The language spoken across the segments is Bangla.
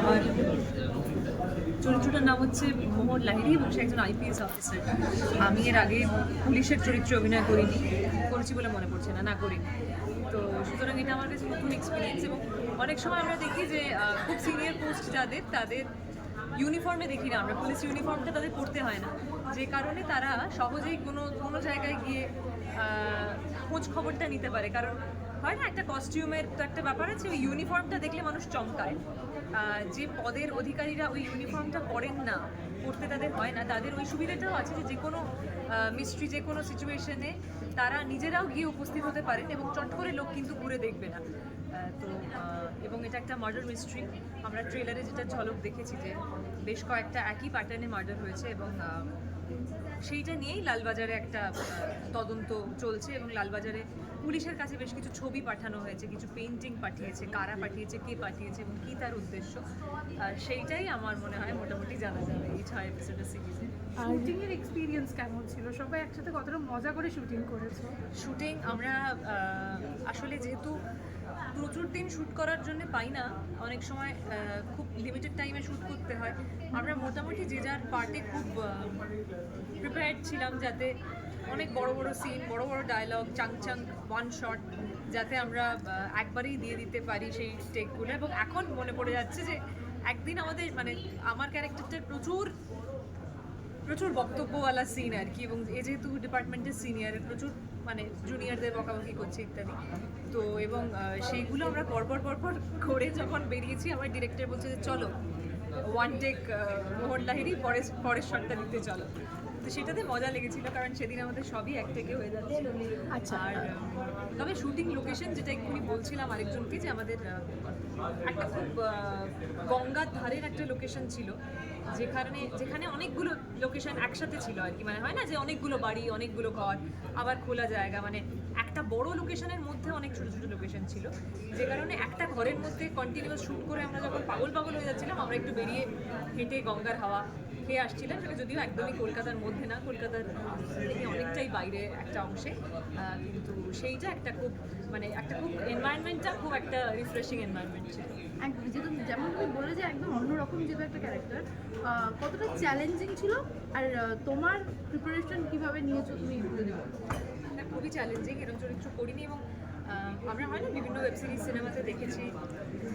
আমার চরিত্রটার নাম হচ্ছে মোহন লাহিড়ী এবং সে একজন আইপিএস অফিসার আমি এর আগে পুলিশের চরিত্রে অভিনয় করিনি, করেছি বলে মনে পড়ছে না না করিনি। তো সুতরাং এটা আমার কাছে নতুন এক্সপিরিয়েন্স এবং অনেক সময় আমরা দেখি যে খুব সিনিয়র পোস্ট যাদের, তাদের ইউনিফর্মে দেখি না আমরা, পুলিশ ইউনিফর্মটা তাদের পড়তে হয় না। যে কারণে তারা সহজেই কোনো কোনো জায়গায় গিয়ে খোঁজ খবরটা নিতে পারে। কারণ হয় না? একটা কস্টিউমের তো একটা ব্যাপার আছে, ওই ইউনিফর্মটা দেখলে মানুষ চমকায়। যে পদের অধিকারীরা ওই ইউনিফর্মটা পরেন না পড়তে তাদের হয় না। তাদের ওই সুবিধাটাও আছে যে যে কোনো মিস্ট্রি যে কোনো সিচুয়েশনে তারা নিজেরাও গিয়ে উপস্থিত হতে পারেন এবং চট করে লোক কিন্তু ঘুরে দেখবে না। তো এবং এটা একটা মার্ডার মিস্ট্রি আমরা ট্রেলারে যেটা ঝলক দেখেছি যে বেশ কয়েকটা একই প্যাটার্নে মার্ডার হয়েছে এবং সেইটা নিয়েই লালবাজারে একটা তদন্ত চলছে এবং লালবাজারে পুলিশের কাছে বেশ কিছু ছবি পাঠানো হয়েছে কিছু পেন্টিং পাঠিয়েছে কারা পাঠিয়েছে কে পাঠিয়েছে এবং কী তার উদ্দেশ্য। আর সেইটাই আমার মনে হয় মোটামুটি জানা যাবে এই ছয় এপিসোডের সিরিজে শুটিং এর এক্সপিরিয়েন্স কেমন ছিল? সবাই একসাথে কতটা মজা করে শুটিং করেছ? শুটিং আমরা আসলে যেহেতু প্রচুর দিন শ্যুট করার জন্য পাই না। অনেক সময় খুব লিমিটেড টাইমে শ্যুট করতে হয়। আমরা মোটামুটি যে যার পার্টে খুব প্রিপেয়ার্ড ছিলাম যাতে অনেক বড় বড় সিন বড় বড় ডায়লগ চাং চাং ওয়ান শট যাতে আমরা একবারেই দিয়ে দিতে পারি সেই টেকগুলো এবং এখন মনে পড়ে যাচ্ছে যে, একদিন আমাদের মানে আমার ক্যারেক্টারটার প্রচুর প্রচুর বক্তব্যওয়ালা সিন আর কি এবং এ যেহেতু ডিপার্টমেন্টের সিনিয়র প্রচুর মানে জুনিয়রদের বকাবকি করছে ইত্যাদি। তো এবং সেইগুলো আমরা পরপর পরপর করে যখন বেরিয়েছি আমার ডিরেক্টর বলছে যে চলো ওয়ান টেক মোহন লাহিড়ি পরের পরের শটটা দিতে চলো। তো সেটাতে মজা লেগেছিল কারণ সেদিন আমাদের সবই এক থেকে হয়ে যাচ্ছে আচ্ছা। আর তবে শুটিং লোকেশন যেটা এক্ষুনি বলছিলাম আরেকজনকে যে আমাদের একটা খুব গঙ্গার ধারের একটা লোকেশন ছিল যেখানে যেখানে অনেকগুলো লোকেশন একসাথে ছিল আর কি। মানে হয় না যে অনেকগুলো বাড়ি, অনেকগুলো ঘর, আবার খোলা জায়গা। মানে একটা বড় লোকেশনের মধ্যে অনেক ছোট ছোট লোকেশন ছিল। যে কারণে একটা ঘরের মধ্যে কন্টিনিউয়াস শুট করে আমরা যখন পাগল পাগল হয়ে যাচ্ছিলাম, আমরা একটু বেরিয়ে হেঁটে গঙ্গার হাওয়া খেয়ে আসছিলাম। সেটা যদিও একদমই কলকাতার মধ্যে না, কলকাতার থেকে অনেকটাই বাইরে একটা অংশে। কিন্তু সেইটা একটা খুব মানে একটা খুব এনভায়রনমেন্টটা খুব একটা রিফ্রেশিং এনভায়রনমেন্ট ছিল। একদম যেহেতু যেমন তুমি বলে যে একদম অন্যরকম যেহেতু একটা ক্যারেক্টার কতটা চ্যালেঞ্জিং ছিল? আর তোমার প্রিপারেশন কীভাবে নিয়েছো তুমি যদি বলো খুবই চ্যালেঞ্জিং এরকম চরিত্র করিনি এবং আমরা হয় না বিভিন্ন ওয়েব সিরিজ সিনেমাতে দেখেছি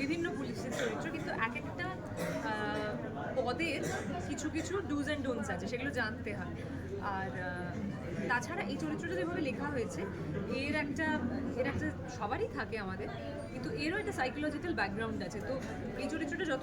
বিভিন্ন পুলিশের চরিত্র কিন্তু এক একটা আহ, পদের কিছু কিছু ডুজ অ্যান্ড ডোনস আছে, সেগুলো জানতে হয়। আর তাছাড়া এই চরিত্রটা যেভাবে লেখা হয়েছে, এর একটা এর একটা সবারই থাকে আমাদের, কিন্তু এরও একটা সাইকোলজিক্যাল ব্যাকগ্রাউন্ড আছে। তো এই চরিত্রটা যত